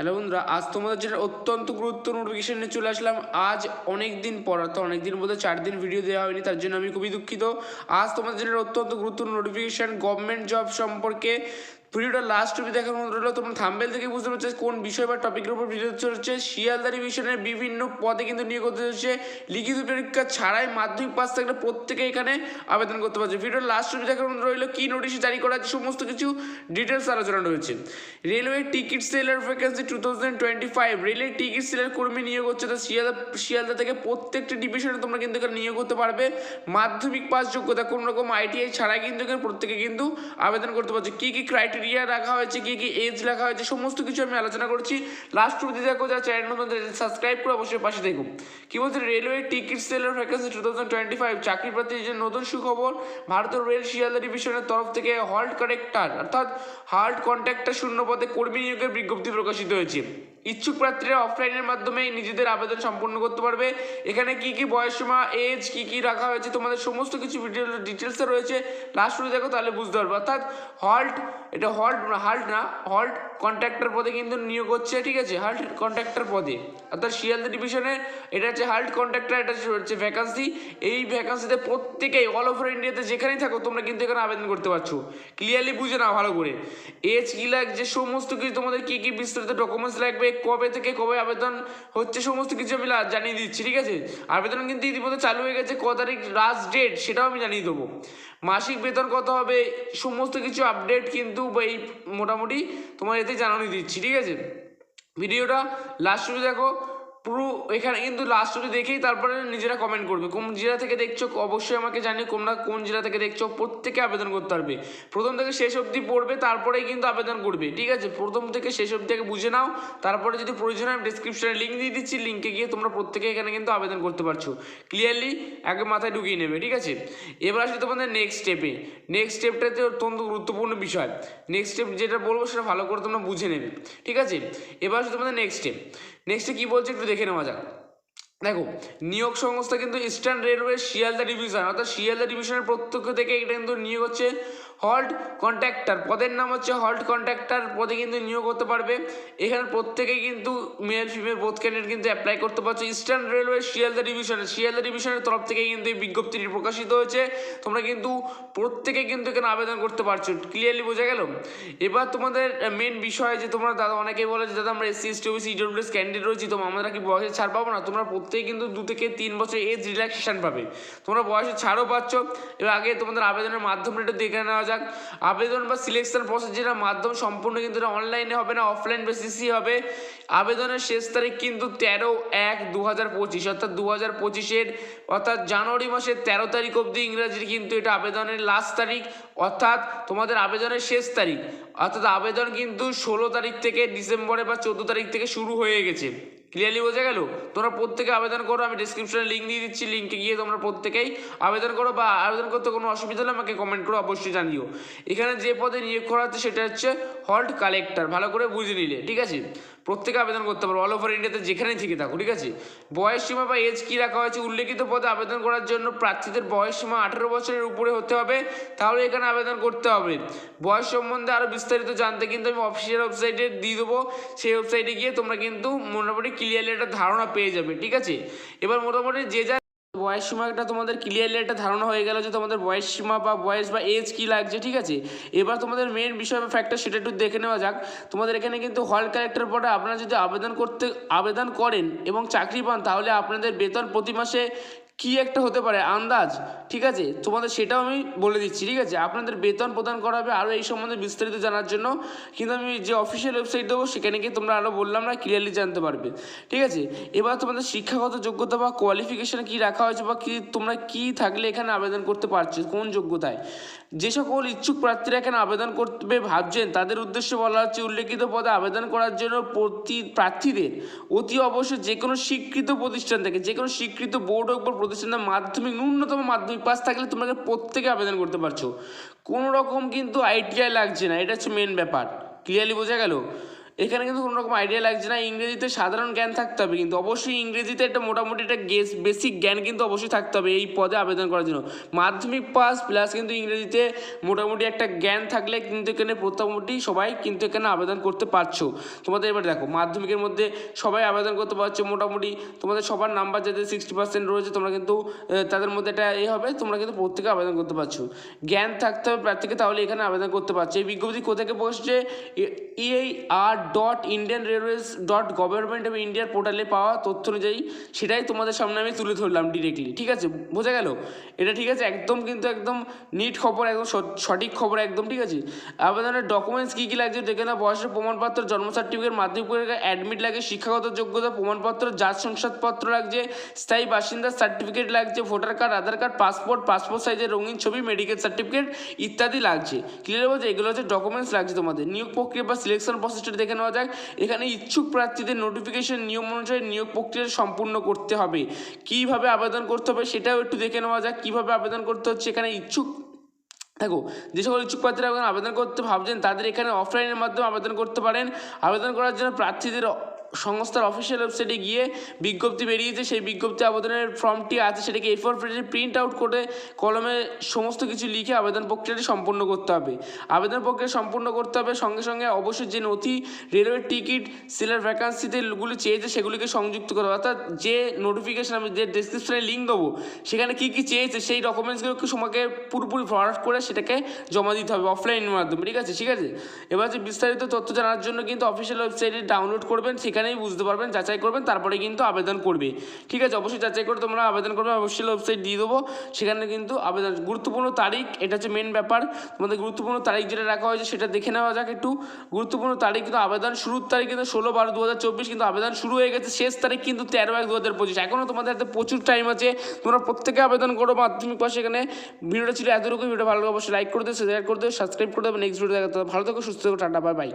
Hello বন্ধুরা, আজ তোমাদের যেটা অত্যন্ত গুরুত্বপূর্ণ নোটিফিকেশন নিয়ে চলে আসলাম। আজ অনেক দিন পর, অর্থাৎ অনেক দিন বলতে চার দিন ভিডিও দেওয়া হয়নি, তার জন্য আমি খুবই দুঃখিত। আজ তোমাদের যেটা অত্যন্ত গুরুত্বপূর্ণ নোটিফিকেশন গভর্নমেন্ট জব সম্পর্কে ভিডিওটা লাস্ট অবধি দেখার মতো রইল। তোমরা থাম্বেল থেকে বুঝতে পারছ কোন বিষয় বা টপিকের উপর ভিডিও চলছে শিয়ালদা ডিভিশনের বিভিন্ন পদে কিন্তু নিয়োগ করতে হচ্ছে লিখিত পরীক্ষা ছাড়াই মাধ্যমিক পাস থাকলে প্রত্যেকে এখানে আবেদন করতে পারছে ভিডিওর লাস্ট অবধি দেখার মতো রইল। কী নোটিশ জারি করা আছে, সমস্ত কিছু ডিটেলস আলোচনা রয়েছে। Railway ticket seller vacancy two thousand twenty five railway ticket seller কর্মী নিয়োগ হচ্ছে, তো শিয়ালদা শিয়ালদা থেকে প্রত্যেকটি ডিভিশনে তোমরা কিন্তু এখানে নিয়োগ করতে পারবে। মাধ্যমিক পাস যোগ্যতা কোনো রকম আইটিআই ছাড়াই কিন্তু এখানে প্রত্যেকে কিন্তু আবেদন করতে পারছে। কী কী ক্রাইটেরিয়া রাখা হয়েছে, কি কি এজ লেখা হয়েছে, সমস্ত কিছু আমি আলোচনা করছি। লাস্ট অবধি দেখো, যারা চ্যানেল নতুন সাবস্ক্রাইব করে অবশ্যই পাশে দেখুন কি বলছে রেলওয়ে টিকিট সেলের vacancy two thousand twenty five চাকরি প্রার্থীর জন্য নতুন সুখবর ভারতের রেল শিয়ালদা ডিভিশনের তরফ থেকে হল্ট কারেক্টার অর্থাৎ হার্ট কন্ট্যাক্টার শূন্য পদে কর্মী নিয়োগের বিজ্ঞপ্তি প্রকাশিত হয়েছে। ইচ্ছুক প্রার্থীরা অফলাইনের মাধ্যমে নিজেদের আবেদন সম্পূর্ণ করতে পারবে। এখানে কি কি বয়সসীমা এজ কি কি রাখা হয়েছে, তোমাদের সমস্ত কিছু ভিডিও ডিটেলসে রয়েছে। লাস্ট শুরু দেখো, তাহলে বুঝতে পারবে। অর্থাৎ হল্ট এটা হল্ট হাল্ট না হল্ট কন্ট্রাক্টর পদে কিন্তু নিয়োগ হচ্ছে, ঠিক আছে? হাল্ট কন্ট্রাক্টর পদে। অর্থাৎ শিয়ালদা ডিভিশনে এটা হচ্ছে হাল্ট কন্ট্রাক্টর এটা হচ্ছে ভ্যাকান্সি এই ভ্যাকান্সিতে প্রত্যেকেই অল ওভার ইন্ডিয়াতে যেখানেই থাকো, তোমরা কিন্তু এখানে আবেদন করতে পারছ। ক্লিয়ারলি বুঝে নাও ভালো করে। এজ কি লাগছে সমস্ত কিছু তোমাদের কী কী বিস্তারিত ডকুমেন্টস লাগবে, কবে থেকে কবে আবেদন হচ্ছে, সমস্ত কিছু আমি জানিয়ে দিচ্ছি, ঠিক আছে? আবেদন কিন্তু ইতিমধ্যে চালু হয়ে গেছে, ক তারিখ লাস্ট ডেট সেটাও আমি জানিয়ে দেবো। মাসিক বেতন কত হবে, সমস্ত কিছু আপডেট কিন্তু এই মোটামুটি তোমার জানানো দিচ্ছি ঠিক আছে? ভিডিওটা লাস্ট অবধি দেখো। পুরো এখানে কিন্তু লাস্ট অবধি দেখেই তারপরে নিজেরা কমেন্ট করবে। কোন জেলা থেকে দেখছ, অবশ্যই আমাকে জানিয়ে তোমরা কোন জেলা থেকে দেখছ, প্রত্যেকে আবেদন করতে পারবে। প্রথম থেকে শেষ অবধি পড়বে, তারপরেই কিন্তু আবেদন করবে, ঠিক আছে? প্রথম থেকে শেষ অবধি আগে বুঝে নাও, তারপরে যদি প্রয়োজন হয় ডিসক্রিপশনে লিঙ্ক দিয়ে দিচ্ছি লিঙ্কে গিয়ে তোমরা প্রত্যেকে এখানে কিন্তু আবেদন করতে পারছ। ক্লিয়ারলি আগে মাথায় ঢুকিয়ে নেবে, ঠিক আছে? এবার আসলে তোমাদের নেক্সট স্টেপে নেক্সট স্টেপটাতে অত্যন্ত গুরুত্বপূর্ণ বিষয়। নেক্সট স্টেপ যেটা বলব সেটা ভালো করে তোমরা বুঝে নেবে, ঠিক আছে? এবার আসলে তোমাদের নেক্সট স্টেপ নেক্সটে কী বলছে একটু দেখে নেওয়া যাক। দেখো, নিয়োগ সংস্থা কিন্তু ইস্টার্ন রেলওয়ে শিয়ালদা ডিভিশন অর্থাৎ শিয়ালদা ডিভিশনের প্রত্যক্ষ থেকে এটা কিন্তু নিয়োগ হচ্ছে হল্ট কন্ট্রাক্টর পদের নাম হচ্ছে হল্ট কন্ট্রাক্টর পদে কিন্তু নিয়োগ হতে পারবে। এখানে প্রত্যেকেই কিন্তু মেল ফিমেল বোথ ক্যান্ডিডেট কিন্তু অ্যাপ্লাই করতে পারছ। ইস্টার্ন রেলওয়ে শিয়ালদা ডিভিশনের শিয়ালদা ডিভিশনের তরফ থেকে কিন্তু এই বিজ্ঞপ্তিটি প্রকাশিত হয়েছে। তোমরা কিন্তু প্রত্যেকে কিন্তু এখানে আবেদন করতে পারছ। ক্লিয়ারলি বোঝা গেল? এবার তোমাদের মেন বিষয় যে তোমরা দাদা, অনেকেই বলে যে দাদা, আমরা SC ST OBC EWS candidate রয়েছি, তো আমরা কি বয়সে ছাড় পাবো না? তোমরা প্রত্যেকে কিন্তু দু থেকে তিন বছর এজ রিল্যাক্সেশন পাবে। তোমরা বয়সে ছাড়ও পাচ্ছ। এবার আগে তোমাদের আবেদনের মাধ্যমটা একটু দেখে নেওয়া যাক। আবেদন বা সিলেকশন প্রসেস যেটা মাধ্যম সম্পূর্ণ কিন্তু এটা অনলাইনে হবে না অফলাইন বেসিসই হবে। আবেদনের শেষ তারিখ কিন্তু তেরো এক দু হাজার পঁচিশ, অর্থাৎ দু হাজার পঁচিশের, অর্থাৎ জানুয়ারি মাসের তেরো তারিখ অবধি ইংরাজির কিন্তু এটা আবেদনের লাস্ট তারিখ, অর্থাৎ তোমাদের আবেদনের শেষ তারিখ। অর্থাৎ আবেদন কিন্তু ষোলো তারিখ থেকে ডিসেম্বরে বা চোদ্দ তারিখ থেকে শুরু হয়ে গেছে। ক্লিয়ারলি বোঝা গেল? তোমরা প্রত্যেকে আবেদন করো, আমি ডিসক্রিপশনে লিঙ্ক দিয়ে দিচ্ছি লিঙ্কে গিয়ে তোমরা প্রত্যেকেই আবেদন করো বা আবেদন করতে কোনো অসুবিধা হলে আমাকে কমেন্ট করো অবশ্যই জানিও। এখানে যে পদে নিয়োগ করা হচ্ছে সেটা হচ্ছে হল্ট কালেক্টর ভালো করে বুঝে নিলে, ঠিক আছে? প্রত্যেকে আবেদন করতে পারো অল ওভার ইন্ডিয়াতে যেখানেই থেকে থাকো, ঠিক আছে? বয়স সীমা বা এজ কী রাখা হয়েছে, উল্লেখিত পদে আবেদন করার জন্য প্রার্থীদের বয়স সীমা আঠেরো বছরের উপরে হতে হবে, তাহলে এখানে আবেদন করতে হবে। বয়স সম্বন্ধে আরও বিস্তারিত জানতে কিন্তু আমি অফিসিয়াল ওয়েবসাইটে দিয়ে দেবো, সেই ওয়েবসাইটে গিয়ে তোমরা কিন্তু মোটামুটি ক্লিয়ারলি একটা ধারণা পেয়ে যাবে, ঠিক আছে? এবার মোটামুটি যে যা বয়স সীমাটা তোমাদের ক্লিয়ারলি একটা ধারণা হয়ে গেল যে তোমাদের বয়স সীমা বা বয়স বা এজ কী লাগছে, ঠিক আছে? এবার তোমাদের মেন বিষয় বা ফ্যাক্টর সেটা একটু দেখে নেওয়া যাক। তোমাদের এখানে কিন্তু হল ক্যারেক্টার পরে আপনারা যদি আবেদন করতে, আবেদন করেন এবং চাকরি পান, তাহলে আপনাদের বেতন প্রতি মাসে কী একটা হতে পারে? আন্দাজ। ঠিক আছে? তোমাদের সেটাও আমি বলে দিচ্ছি, ঠিক আছে? আপনাদের বেতন প্রদান করা হবে আরও এই সম্বন্ধে বিস্তারিত জানার জন্য। কিন্তু আমি যে অফিসিয়াল ওয়েবসাইট দেবো, সেখানে গিয়ে তোমরা আরও বললাম না ক্লিয়ারলি জানতে পারবে। ঠিক আছে? এবার তোমাদের শিক্ষাগত যোগ্যতা বা কোয়ালিফিকেশান কী রাখা হয়েছে বা কী তোমরা কী থাকলে এখানে আবেদন করতে পারছ, কোন যোগ্যতায়? যে সকল ইচ্ছুক প্রার্থীরা এখানে আবেদন করতে ভাবছেন, তাদের উদ্দেশ্যে বলা হচ্ছে উল্লেখিত পদে আবেদন করার জন্য প্রতি প্রার্থীদের অতি অবশ্যই যে কোনো স্বীকৃত প্রতিষ্ঠান থেকে যে কোনো স্বীকৃত বোর্ড হোক বা প্রতিষ্ঠানের মাধ্যমিক, ন্যূনতম মাধ্যমিক পাস থাকলে তোমাকে প্রত্যেকে আবেদন করতে পারছ। কোনো রকম কিন্তু আইটিআই লাগছে না, এটা হচ্ছে মেন ব্যাপার। ক্লিয়ারলি বোঝা গেল? এখানে কিন্তু কোনো রকম আইডিয়া লাগছে না। ইংরেজিতে সাধারণ জ্ঞান থাকতে হবে কিন্তু। অবশ্যই ইংরেজিতে একটা মোটামুটি একটা গেস বেসিক জ্ঞান কিন্তু অবশ্যই থাকতে হবে এই পদে আবেদন করার জন্য। মাধ্যমিক পাস প্লাস কিন্তু ইংরেজিতে মোটামুটি একটা জ্ঞান থাকলে কিন্তু এখানে মোটামুটি সবাই কিন্তু এখানে আবেদন করতে পারছ। তোমাদের এবার দেখো, মাধ্যমিকের মধ্যে সবাই আবেদন করতে পারছ মোটামুটি। তোমাদের সবার নাম্বার যাদের সিক্সটি পার্সেন্ট রয়েছে, তোমরা কিন্তু তাদের মধ্যে একটা এ হবে, তোমরা কিন্তু প্রত্যেকে আবেদন করতে পারছ। জ্ঞান থাকতে হবে প্রার্থীকে, তাহলে এখানে আবেদন করতে পারছ। এই বিজ্ঞপ্তি কোথাকে বসছে? ইএই আর dot Indian railways dot government of ইন্ডিয়ার পোর্টালে পাওয়া তথ্য অনুযায়ী সেটাই তোমাদের সামনে আমি তুলে ধরলাম ডিরেক্টলি ঠিক আছে? বোঝা গেল? এটা ঠিক আছে, একদম কিন্তু একদম নিট খবর, একদম সঠিক খবর একদম, ঠিক আছে? আবেদনের ডকুমেন্টস কী কী লাগছে দেখে না বয়সের প্রমাণপত্র, জন্ম সার্টিফিকেট মাধ্যমিক অ্যাডমিট লাগে শিক্ষাগত যোগ্যতা, প্রমাণপত্র, জাত শংসাপত্র লাগছে, স্থায়ী বাসিন্দার সার্টিফিকেট লাগছে voter card Aadhaar card passport passport সাইজের রঙিন ছবি মেডিকেল সার্টিফিকেট ইত্যাদি লাগছে। ক্লিয়ার বলছে এগুলো হচ্ছে ডকুমেন্টস লাগছে তোমাদের। নিয়োগ প্রক্রিয়া বা সিলেকশন প্রসেসটা দেখে নেওয়া যাক। এখানে ইচ্ছুক প্রার্থীদের নোটিফিকেশন নিয়ম অনুযায়ী নিয়োগ প্রক্রিয়া সম্পূর্ণ করতে হবে। কীভাবে আবেদন করতে হবে সেটাও একটু দেখে নেওয়া যাক। কীভাবে আবেদন করতে হচ্ছে এখানে ইচ্ছুক, দেখো, যে সকল ইচ্ছুক প্রার্থীরা আবেদন করতে ভাবছেন তাদের এখানে অফলাইনের মাধ্যমে আবেদন করতে পারেন। আবেদন করার জন্য প্রার্থীদের সংস্থার অফিসিয়াল ওয়েবসাইটে গিয়ে বিজ্ঞপ্তি বেরিয়েছে। সেই বিজ্ঞপ্তি আবেদনের ফর্মটি আছে, সেটাকে এ ফোর পেজে প্রিন্ট আউট করে কলমে সমস্ত কিছু লিখে আবেদন প্রক্রিয়াটি সম্পূর্ণ করতে হবে। আবেদন প্রক্রিয়া সম্পূর্ণ করতে হবে, সঙ্গে সঙ্গে অবশ্যই যে নথি রেলওয়ে টিকিট সিলের ভ্যাকান্সিতে গুলি চেয়েছে, সেগুলিকে সংযুক্ত করা অর্থাৎ যে নোটিফিকেশন আমি যে ডিসক্রিপশনে লিঙ্ক দেবো, সেখানে কী কী চেয়েছে, সেই ডকুমেন্টসগুলোকে তোমাকে পুরোপুরি ফরওয়ার্ড করে সেটাকে জমা দিতে হবে অফলাইনের মাধ্যমে। ঠিক আছে? ঠিক আছে? এবার যে বিস্তারিত তথ্য জানার জন্য কিন্তু অফিসিয়াল ওয়েবসাইটে ডাউনলোড করবেন সেখানেই বুঝতে পারবেন, যাচাই করবেন, তারপরে কিন্তু আবেদন করবে। ঠিক আছে, অবশ্যই যাচাই করে তোমরা আবেদন করবে, অবশ্যই ওয়েবসাইট দিয়ে দেবো। সেখানে কিন্তু আবেদন, গুরুত্বপূর্ণ তারিখ, এটা হচ্ছে মেন ব্যাপার। তোমাদের গুরুত্বপূর্ণ তারিখ যেটা রাখা হয়েছে সেটা দেখে নেওয়া যাক একটু। গুরুত্বপূর্ণ তারিখ কিন্তু আবেদন, শুরুর তারিখ কিন্তু ষোলো বারো দু কিন্তু আবেদন শুরু হয়ে গেছে, শেষ তারিখ কিন্তু তেরো এক দু হাজার পঁচিশ। এখনও তোমাদের হাতে প্রচুর টাইম আছে। তোমরা প্রত্যেকে আবেদন করো মাধ্যমিক পাশে এখানে। ভিডিওটা ছিল এতটুকু ভিডিও ভালো লাগে অবশ্যই লাইক করে দিও শেয়ার করে দিও সাবস্ক্রাইব করে দেবে নেক্সট ভিডিও হবে। ভালো থেকো, সুস্থ থেকো, টাটা বাই বাই